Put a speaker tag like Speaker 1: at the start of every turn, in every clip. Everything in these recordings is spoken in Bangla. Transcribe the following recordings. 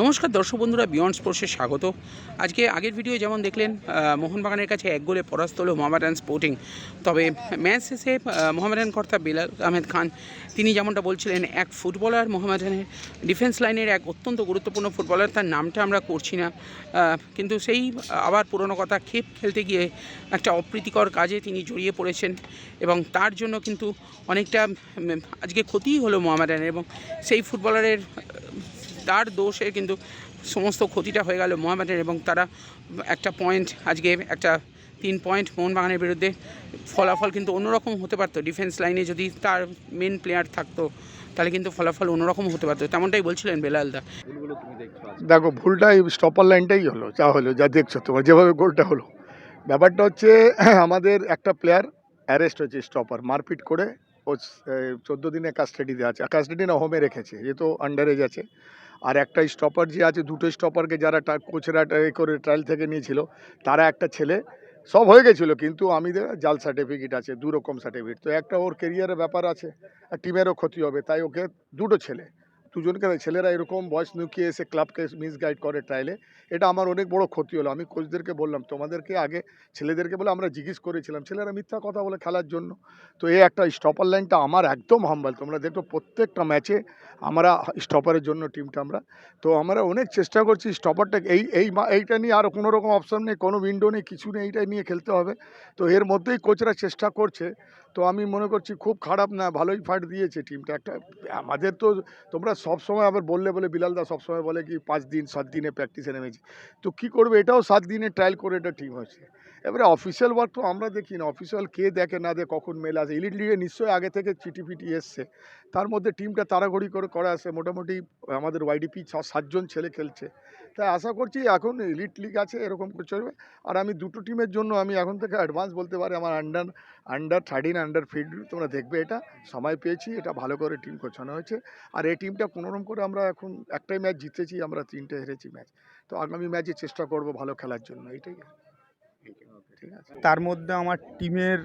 Speaker 1: নমস্কার দর্শক বন্ধুরা বিয়ন্ড স্পোর্টসে স্বাগত। আজকে আগের ভিডিও যেমন দেখলেন মোহনবাগানের কাছে এক গোলে পরাস্ত হলো মোহামেডান স্পোর্টিং তবে ম্যাচ শেষে মোহামেডান কর্তা বেলাল আহমেদ খান, তিনি যেমনটা বলছিলেন, এক ফুটবলার মোহামেডানের ডিফেন্স লাইনের এক অত্যন্ত গুরুত্বপূর্ণ ফুটবলার, তার নামটা আমরা করছি না। কিন্তু সেই আবার পুরনো কথা, খেপ খেলতে গিয়ে একটা অপ্রীতিকর কাজে তিনি জড়িয়ে পড়েছেন এবং তার জন্য কিন্তু অনেকটা আজকে ক্ষতিই হলো মোহামেডানের এবং সেই ফুটবলারের তার দোষে কিন্তু সমস্ত ক্ষতিটা হয়ে গেল মোহামেডানের এবং তারা একটা পয়েন্ট আজকে একটা তিন পয়েন্ট মোহনবাগানের বিরুদ্ধে ফলাফল কিন্তু অন্যরকম হতে পারতো। ডিফেন্স লাইনে যদি তার মেন প্লেয়ার থাকতো তাহলে কিন্তু ফলাফল অন্যরকম হতে পারতো। তেমনটাই বলছিলেন বেলালদা
Speaker 2: দেখো ভুলটা এই স্টপার লাইনটাই হলো যা হলো যা দেখছ তোমার যেভাবে গোলটা হলো। ব্যাপারটা হচ্ছে আমাদের একটা প্লেয়ার অ্যারেস্ট হয়েছে স্টপার মারপিট করে ও চোদ্দ দিনে কাস্টাডিতে আছে। কাস্টাডি না হোমে রেখেছে। এ তো আন্ডার এজ আছে আর একটা স্টপার যে আছে দুটো স্টপারকে যারা কোচরা করে ট্রায়াল থেকে নিয়েছিল, তারা একটা ছেলে, সব হয়ে গেছিল। কিন্তু আমি জাল সার্টিফিকেট আছে দু রকম সার্টিফিকেট তো একটা ওর কেরিয়ারের ব্যাপার আছে, আর টিমেরও ক্ষতি হবে, তাই ওকে দুটো ছেলে। দুজনকে ছেলেরা এরকম বয়স নুকিয়ে এসে ক্লাবকে মিসগাইড করে ট্রায়ালে এটা আমার অনেক বড় ক্ষতি হলো। আমি কোচদেরকে বললাম, তোমাদেরকে আগে ছেলেদেরকে বলে আমরা জিজ্ঞেস করেছিলাম, ছেলেরা মিথ্যা কথা বলে খেলার জন্য। তো এই একটা স্টপার লাইনটা আমার একদম হাম্বাল তোমরা দেখো প্রত্যেকটা ম্যাচে আমরা স্টপারের জন্য টিমটা আমরা। তো আমরা অনেক চেষ্টা করছি স্টপারটা এই এই এইটা নিয়ে আর কোনো রকম অপশন নেই, কোনো উইন্ডো নেই, কিছু নেই এইটা নিয়ে খেলতে হবে। তো এর মধ্যেই কোচরা চেষ্টা করছে তো আমি মনে করছি খুব খারাপ না, ভালোই ফাইট দিয়েছে টিমটা একটা, আমাদের তো, তোমরা সব সময় আবার বললে বলে, বিলালদা সবসময় বলে কি পাঁচ দিন, সাত দিনে প্র্যাকটিসে নেমেছি। তো কি করবে? এটাও সাত দিনে ট্রায়াল করে এটা টিম হয়েছে। এবারে অফিসিয়াল ওয়ার্ক তো আমরা দেখি না অফিসিয়াল কে দেখে না দেখে কখন মেল আসে। ইলিট লিগে নিশ্চয়ই আগে থেকে চিঠি ফিটি এসছে। তার মধ্যে টিমটা তাড়াঘড়ি করে, করা আছে মোটামুটি আমাদের ওয়াইডিপি ছ সাতজন ছেলে খেলছে। তাই আশা করছি এখন ইলিট লিগ আছে, এরকম করে চলবে। আর আমি দুটো টিমের জন্য আমি এখন থেকে অ্যাডভান্স বলতে পারি, আমার under under thirteen under field তোমরা দেখবে এটা। সময় পেয়েছি, এটা ভালো করে টিম গোছানো হয়েছে। আর এই টিমটা কোনোরকম করে আমরা এখন একটাই ম্যাচ জিতেছি, আমরা তিনটে হেরেছি ম্যাচ তো আগামী ম্যাচে চেষ্টা করব ভালো খেলার জন্য আছে?
Speaker 3: তার মধ্যে আমার টিমের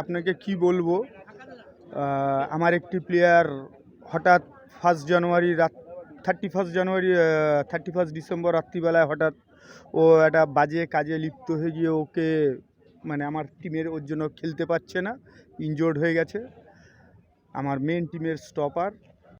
Speaker 3: আপনাকে কি বলব আমার একটি প্লেয়ার হঠাৎ ফার্স্ট জানুয়ারি রাত thirty first January thirty first December রাত্রিবেলায় হঠাৎ ও একটা বাজে কাজে লিপ্ত হয়ে গিয়ে ওকে মানে আমার টিমের ওর জন্য খেলতে পারছে না ইনজোর্ড হয়ে গেছে। আমার মেন টিমের স্টপার